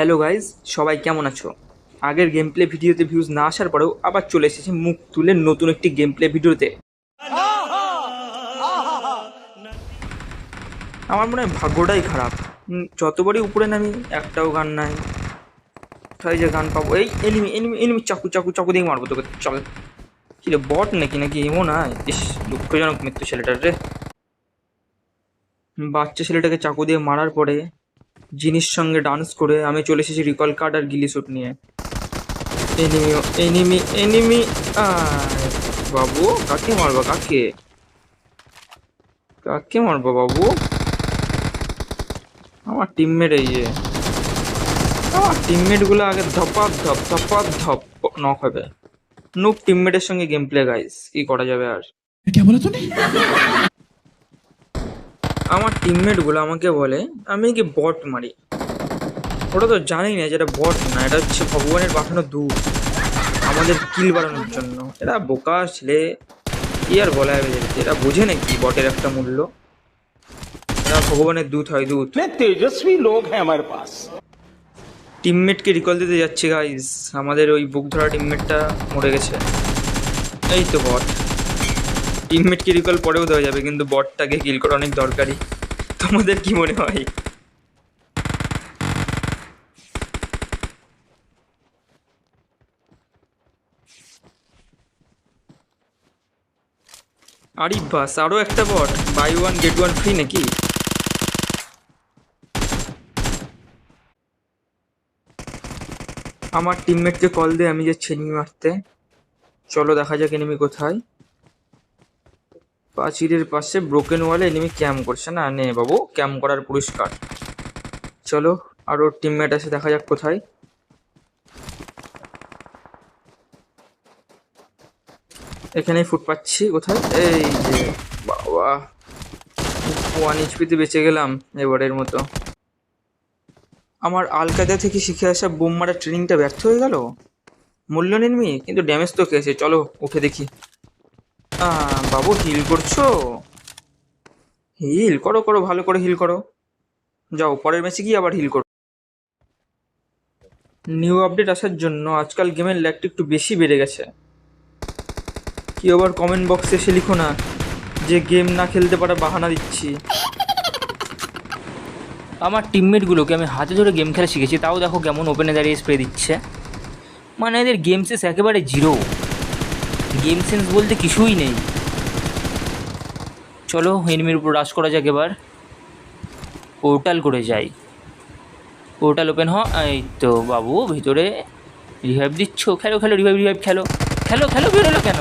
Hello guys সবাই কেমন আছো? আগের গেম প্লে ভিডিওতে ভিউজ না আসার পরেও আবার চলে এসেছে মুখ তুলে নতুন একটি গেম প্লে ভিডিওতে। আমার মনে হয় ভাগ্যটাই খারাপ। যতবারই উপরে নামি, একটাও গান নাই। তাই যে গান পাবো। এই এনিমি এনিমি এনিমি চাকু চাকু চাকু দিয়ে মারবো তোকে। চল। কি রে বট নাকি? নাকি এমন নয় ইস, দুঃখজনক মৃত্যু ছেলেটার রে। বাচ্চা ছেলেটাকে চাকু দিয়ে মারার পরে জিনিস সঙ্গে ডান্স করে আমি চলে এসেছি রিকল কার্ড আর গিলি শ্যুট নিয়ে। এনিমি এনিমি এনিমি বাবু, কাকে মারবা, কাকে? কাকে মারবা, বাবু? আমার টিমমেট এই যে। আমার টিমমেটগুলো আগে ধপাক ধপ ধপাক ধপ নক হবে। নুক টিমমেটের সঙ্গে গেম প্লে গাইস কি করা যাবে আর? আমার টিমমেটগুলো আমাকে বলে আমি কি বট মারি? ওটা তো জানি না যেটা বট না এটা হচ্ছে ভগবানের পাঠানো দূর আমাদের কিল বাড়ানোর জন্য। এটা বোকা ছেলে কি আর বলা যাবে এটা বুঝে না কি বটের একটা মূল্য। এটা ভগবানের দুধ হয় দূত। তেজস্বী লোক হ্যাঁ আমার পাস টিমমেটকে রিকল দিতে যাচ্ছে গাইজ আমাদের ওই বুক ধরা টিমমেটটা মরে গেছে। এই তো বট টিমমেটকে রিকল পরেও দেওয়া যাবে, কিন্তু বটটাকে কিল করা অনেক দরকারি। তোমাদের কি মনে হয়? আরে বাস আরও একটা bot buy one get one free নাকি? আমার টিমমেটকে কল দিয়ে আমি যাচ্ছি এনিমি মারতে। চলো দেখা যাক এনিমি কোথায়। পাঁচিরের পাশে ব্রোকেন ওয়ালে এনিমি ক্যাম্প করছে না? নে বাবু ক্যাম্প করার পুরস্কার চলো, আর ওর টিমমেট আছে, দেখা যাক কোথায়। এখানেই ফুট পাচ্ছি, কোথায়? এই যে, বাবা। ওয়ান এইচপিতে বেঁচে গেলাম এবারের মতো। আমার আলকায়দা থেকে শিখে আসা বোম মারার ট্রেনিংটা ব্যর্থ হয়ে গেল? মূল্য নেনমি কিন্তু ড্যামেজ তো খেয়েছে। চলো, উঠে দেখি। বাবু হিল করছ? হিল করো করো, ভালো করে হিল করো। যাও, পরের ম্যাচে গিয়ে আবার হিল করো। নিউ আপডেট আসার জন্য আজকাল গেমের ল্যাগটা একটু বেশি বেড়ে গেছে। কি আবার কমেন্ট বক্সে এসে লিখো না, যে গেম না খেলতে পারা বাহানা দিচ্ছি। আমার টিমমেটগুলোকে আমি হাতে ধরে গেম খেলা শিখেছি, তাও দেখো কেমন ওপেনে দাঁড়িয়ে স্প্রে দিচ্ছে। মানে এদের গেম সেন্স একেবারে জিরো গেম সেন্স বলতে কিছুই নেই। চলো এনিমির উপর রাশ করা যাক এবার। পোর্টাল করে যাই। পোর্টাল ওপেন হ এই তো বাবু, ভিতরে রিভাইভ দিচ্ছ? খেলো খেলো রিভাইভ রিভাইভ খেলো। খেলো খেলো বেরোলো কেন?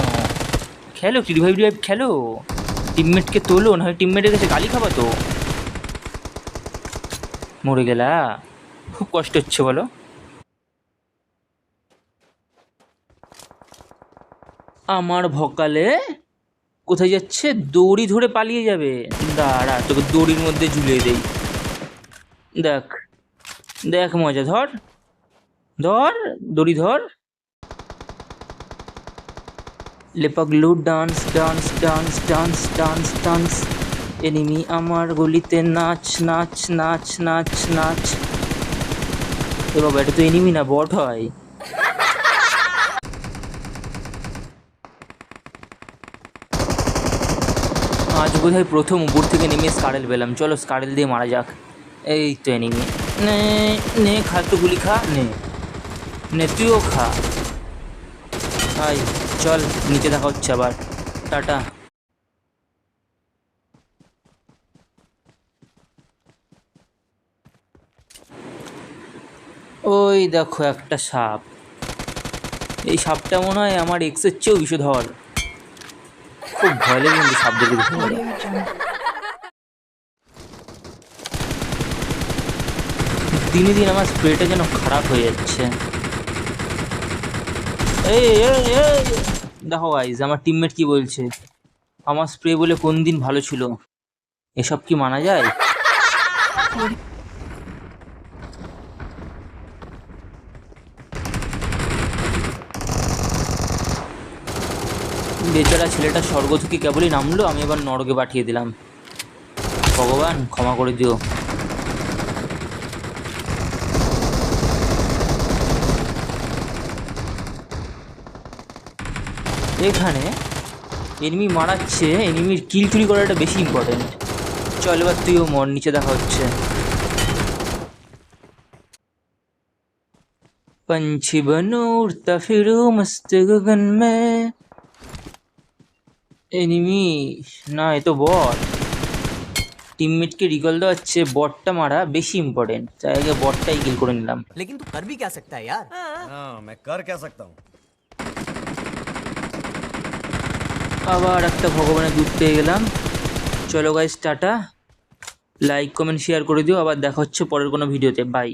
খেলো কি? রিভাইভ রিভাইভ খেলো? টিমমেটকে তোলো, না হয় টিমমেটের কাছে গালি খাবা তো? মরে গেলা? খুব কষ্ট হচ্ছে বলো। আমার ভকালে কোথায় যাচ্ছে? দড়ি ধরে পালিয়ে যাবে। দাঁড়া, তোকে দড়ির মধ্যে ঝুলিয়ে দেই। দেখ দেখ মজা, ধর। ধর, দড়ি ধর। লেপাগলু dance dance dance dance dance dance. Enemy আমার গলিতে নাচ নাচ নাচ নাচ নাচ। এ বাবা, এটা তো এনিমি না, বট হয়। আজ বোধহয় প্রথম উপর থেকে নেমে স্কারেল পেলাম। চলো স্কারেল দিয়ে মারা যাক। এই তো এনিমি নে নে, খা, একটু গুলি খা। নে। নে, তুইও খা। হাই চল, নিচে দেখা হচ্ছে আবার। টাটা। ওই দেখো একটা সাপ। এই সাপটা মনে হয় আমার এক্সের চেয়েও বিষধর খুব ভয় লাগে কিন্তু সাপ দিনে দিন আমার স্প্রেটা যেন খারাপ হয়ে যাচ্ছে। এই, দেখো গাইজ আমার টিমমেট কি বলছে? আমার স্প্রে বলে কোন দিন ভালো ছিল? এসব কি মানা যায়? বেচারা ছেলেটা স্বর্গ থেকে কেবলই নামলো, আমি এবার নরকে পাঠিয়ে দিলাম। ভগবান, ক্ষমা করে দিও। এখানে এনিমি মারাচ্ছে এনিমির কিল চুরি করাটা বেশি ইম্পর্টেন্ট চল এবার তুইও মর, নিচে দেখা হচ্ছে। पंछी बनो उड़ता মস্ত গগন মে এনিমি না এ তো বট টিমমেটকে রিকল দেওয়া হচ্ছে বটটা মারা বেশি ইম্পর্টেন্ট তাই আগে বটটাই কিল করে নিলাম लेकिन तू कर भी क्या सकता है यार हाँ मैं कर क्या सकता हूँ আবার একটা ভগবানের দুধ পেয়ে গেলাম চলো guys tata like comment share করে দিও আবার দেখা হচ্ছে পরের কোনো ভিডিওতে বাই